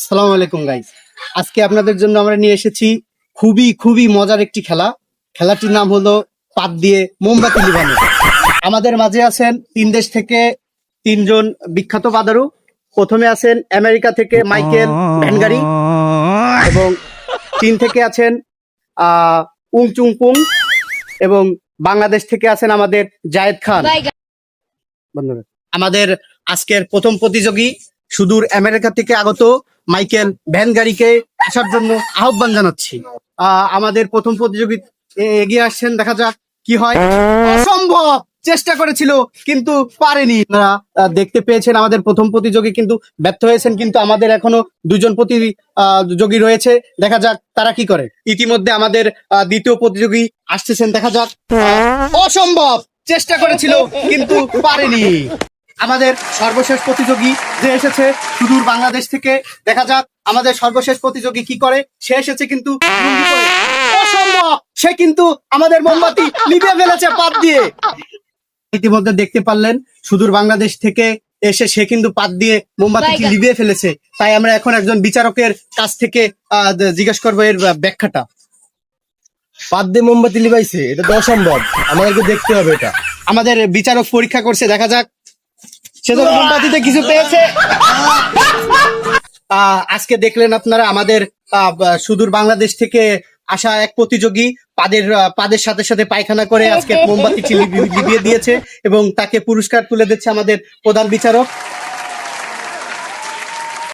আসসালামু আলাইকুম গাইস আজকে আপনাদের জন্য আমরা নিয়ে এসেছি খুবই খুবই মজার একটি খেলা। খেলাটির নাম হলো পাত দিয়ে মোমবাতি লিবানো আমাদের মাঝে আছেন তিন দেশ থেকে তিনজন বিখ্যাত পাদারু। প্রথমে আছেন আমেরিকা থেকে মাইকেল ভ্যানগারি এবং চীন থেকে আছেন আহ উং চুং পুং এবং বাংলাদেশ থেকে আছেন আমাদের জায়েদ খান। বন্ধুরা আমাদের আজকের প্রথম প্রতিযোগী সুদূর আমেরিকা থেকে আগত মাইকেল ভ্যান গাড়িকে আসার জন্য আহ্বান জানাচ্ছি। আমাদের প্রথম প্রতিযোগী এগিয়ে আসছেন, দেখা যাক কি হয়। অসম্ভব! চেষ্টা করেছিল, কিন্তু পারেনি। আপনারা দেখতে পেয়েছেন আমাদের প্রথম প্রতিযোগী, কিন্তু ব্যর্থ হয়েছেন, কিন্তু আমাদের এখনও দুজন প্রতিযোগী রয়েছে। দেখা যাক তারা কি করে। ইতিমধ্যে আমাদের দ্বিতীয় প্রতিযোগী আসতেছেন, দেখা যাক। অসম্ভব! চেষ্টা করেছিল, কিন্তু পারেনি। আমাদের সর্বশেষ প্রতিযোগী যে এসেছে সুদূর বাংলাদেশ থেকে। দেখা যাক আমাদের সর্বশেষ প্রতিযোগী কি করে। সে এসেছে কিন্তু অসম্ভব! সে কিন্তু আমাদের মোমবাতি লিভে ফেলেছে পাত দিয়ে। ইতিমধ্যে দেখতে পারলেন সুদূর বাংলাদেশ থেকে এসে সে কিন্তু পাত দিয়ে মোমবাতিটি বাইগা। লিভিয়ে ফেলেছে। তাই আমরা এখন একজন বিচারকের কাছ থেকে আহ, জিজ্ঞেস করব এর ব্যাখ্যাটা। পাত দিয়ে মোমবাতি লিবাইছে এটা তো অসম্ভব। আমাদেরকে দেখতে হবে এটা। আমাদের বিচারক পরীক্ষা করছে দেখা যাক সে তো মোমবাতিতে কিছু পেয়েছে। আহ, আজকে দেখলেন আপনারা আমাদের আহ, সুদূর বাংলাদেশ থেকে আসা এক প্রতিযোগী পাদের পাদের সাথে সাথে পায়খানা করে আজকে মোমবাতি চিলি দিয়ে দিয়েছে এবং তাকে পুরস্কার তুলে দিচ্ছে আমাদের প্রধান বিচারক।